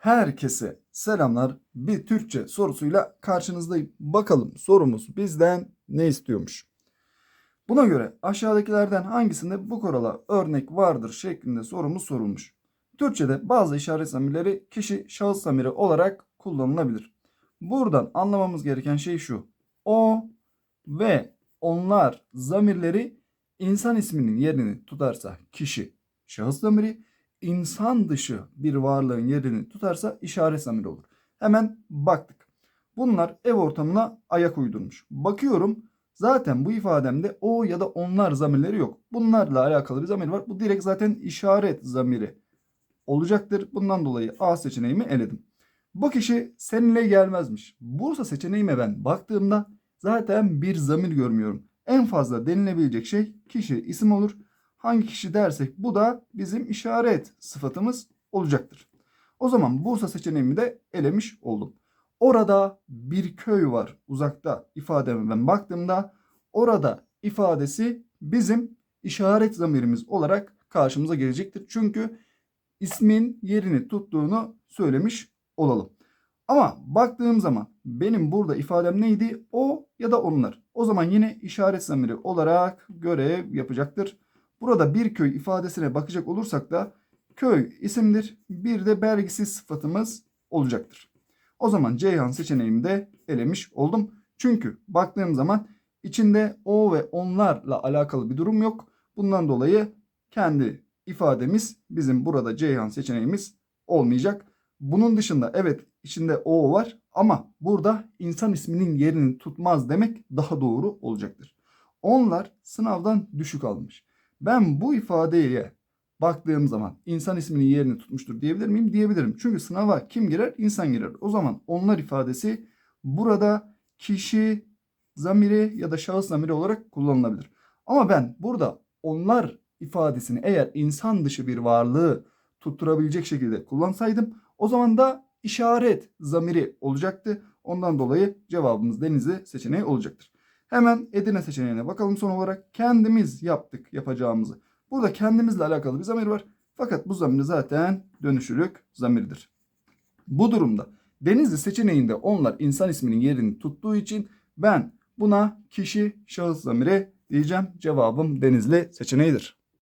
Herkese selamlar. Bir Türkçe sorusuyla karşınızdayım. Bakalım sorumuz bizden ne istiyormuş? Buna göre aşağıdakilerden hangisinde bu kurala örnek vardır şeklinde sorumuz sorulmuş. Türkçe'de bazı işaret zamirleri kişi şahıs zamiri olarak kullanılabilir. Buradan anlamamız gereken şey şu. O ve onlar zamirleri insan isminin yerini tutarsa kişi şahıs zamiri, insan dışı bir varlığın yerini tutarsa işaret zamiri olur. Hemen baktık. Bunlar ev ortamına ayak uydurmuş. Bakıyorum zaten bu ifademde o ya da onlar zamirleri yok. Bunlarla alakalı bir zamir var. Bu direkt zaten işaret zamiri olacaktır. Bundan dolayı A seçeneğimi eledim. Bu kişi seninle gelmezmiş. Bursa seçeneğime ben baktığımda zaten bir zamir görmüyorum. En fazla denilebilecek şey kişi isim olur. Hangi kişi dersek bu da bizim işaret sıfatımız olacaktır. O zaman Bursa seçeneğimi de elemiş oldum. Orada bir köy var uzakta ifademe ben baktığımda orada ifadesi bizim işaret zamirimiz olarak karşımıza gelecektir. Çünkü ismin yerini tuttuğunu söylemiş olalım. Ama baktığım zaman benim burada ifadem neydi? O ya da onlar. O zaman yine işaret zamiri olarak görev yapacaktır. Burada bir köy ifadesine bakacak olursak da köy isimdir. Bir de belgisiz sıfatımız olacaktır. O zaman Ceyhan seçeneğimi de elemiş oldum. Çünkü baktığım zaman içinde o ve onlarla alakalı bir durum yok. Bundan dolayı kendi ifademiz bizim burada Ceyhan seçeneğimiz olmayacak. Bunun dışında evet içinde o var ama burada insan isminin yerini tutmaz demek daha doğru olacaktır. Onlar sınavdan düşük almış. Ben bu ifadeye baktığım zaman insan isminin yerini tutmuştur diyebilir miyim? Diyebilirim. Çünkü sınava kim girer? İnsan girer. O zaman onlar ifadesi burada kişi zamiri ya da şahıs zamiri olarak kullanılabilir. Ama ben burada onlar ifadesini eğer insan dışı bir varlığı tutturabilecek şekilde kullansaydım o zaman da işaret zamiri olacaktı. Ondan dolayı cevabımız Denizli seçeneği olacaktır. Hemen Edirne seçeneğine bakalım son olarak. Kendimiz yaptık yapacağımızı. Burada kendimizle alakalı bir zamir var. Fakat bu zamir zaten dönüşülük zamirdir. Bu durumda Denizli seçeneğinde onlar insan isminin yerini tuttuğu için ben buna kişi şahıs zamiri diyeceğim. Cevabım Denizli seçeneğidir.